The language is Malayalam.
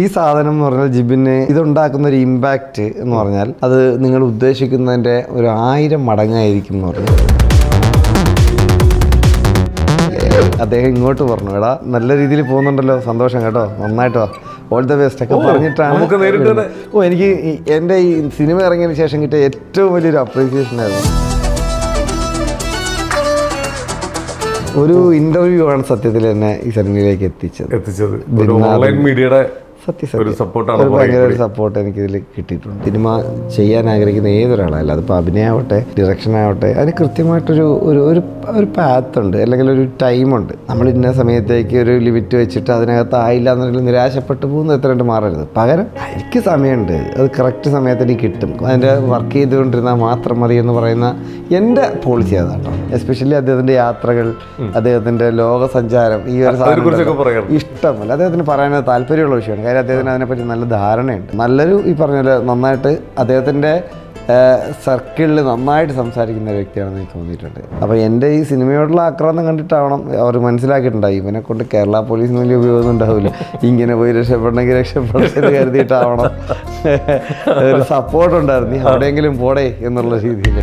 ഈ സാധനം എന്ന് പറഞ്ഞാൽ ജിബിന് ഇതുണ്ടാക്കുന്ന ഒരു ഇമ്പാക്റ്റ് എന്ന് പറഞ്ഞാൽ അത് നിങ്ങൾ ഉദ്ദേശിക്കുന്നതിന്റെ ഒരു ആയിരം മടങ്ങായിരിക്കും എന്ന് പറഞ്ഞു. അദ്ദേഹം ഇങ്ങോട്ട് പറഞ്ഞു എടാ നല്ല രീതിയിൽ പോകുന്നുണ്ടല്ലോ. സന്തോഷം കേട്ടോ. നന്നായിട്ടോ. ഓൾ ദ ബെസ്റ്റ് ഒക്കെ പറഞ്ഞിട്ടാണ് ഓ എനിക്ക് എന്റെ ഈ സിനിമ ഇറങ്ങിയതിന് ശേഷം കിട്ടിയ ഏറ്റവും വലിയൊരു അപ്രീസിയേഷൻ ആയിരുന്നു. ഒരു ഇന്റർവ്യൂ ആണ് സത്യത്തിൽ എന്നെ ഈ സിനിമയിലേക്ക് എത്തിച്ചത്. എത്തിച്ചത്. ഓൺലൈൻ മീഡിയയുടെ സത്യം ഒരു സപ്പോർട്ടാണ് ഒരു ഭയങ്കര ഒരു സപ്പോർട്ട് എനിക്ക് ഇതിൽ കിട്ടിയിട്ടുണ്ട്. സിനിമ ചെയ്യാൻ ആഗ്രഹിക്കുന്ന ഏതൊരാളല്ല അതിപ്പോൾ അഭിനയമാവട്ടെ ഡിറക്ഷൻ ആവട്ടെ അതിന് കൃത്യമായിട്ടൊരു ഒരു ഒരു ഒരു പാത്ത് ഉണ്ട് അല്ലെങ്കിൽ ഒരു ടൈമുണ്ട് നമ്മൾ ഇന്ന സമയത്തേക്ക് ഒരു ലിമിറ്റ് വെച്ചിട്ട് അതിനകത്ത് ആയില്ല എന്നുണ്ടെങ്കിൽ നിരാശപ്പെട്ടു പോകുന്ന എത്രയുണ്ട് മാറരുത്. പകരം എനിക്ക് സമയമുണ്ട്. അത് കറക്റ്റ് സമയത്ത് എനിക്ക് കിട്ടും. അതിന്റെ വർക്ക് ചെയ്തുകൊണ്ടിരുന്നാൽ മാത്രം മതി എന്ന് പറയുന്ന എന്റെ പോളിസി അതാണ് കേട്ടോ. എസ്പെഷ്യലി അദ്ദേഹത്തിന്റെ യാത്രകൾ അദ്ദേഹത്തിന്റെ ലോകസഞ്ചാരം ഈ ഒരു സാധനം. ഇഷ്ടമല്ല അദ്ദേഹത്തിന് പറയാൻ താല്പര്യമുള്ള വിഷയമാണ്. കാര്യം അദ്ദേഹത്തിന് അതിനെപ്പറ്റി നല്ല ധാരണയുണ്ട്. നല്ലൊരു ഈ പറഞ്ഞ നന്നായിട്ട് അദ്ദേഹത്തിന്റെ സർക്കിളിൽ നന്നായിട്ട് സംസാരിക്കുന്ന ഒരു വ്യക്തിയാണെന്ന് എനിക്ക് തോന്നിയിട്ടുണ്ട്. അപ്പോൾ എന്റെ ഈ സിനിമയോടുള്ള ആക്രമണം കണ്ടിട്ടാവണം അവർ മനസ്സിലാക്കിയിട്ടുണ്ടായി. ഇവനെ കൊണ്ട് കേരള പോലീസിന് വലിയ ഉപയോഗമൊന്നും ഉണ്ടാവില്ല. ഇങ്ങനെ പോയി രക്ഷപ്പെടണമെങ്കിൽ രക്ഷപ്പെടണം എന്ന് കരുതിയിട്ടാവണം. ഒരു സപ്പോർട്ട് ഉണ്ടായിരുന്നു. അവിടെയെങ്കിലും പോടേ എന്നുള്ള രീതിയിൽ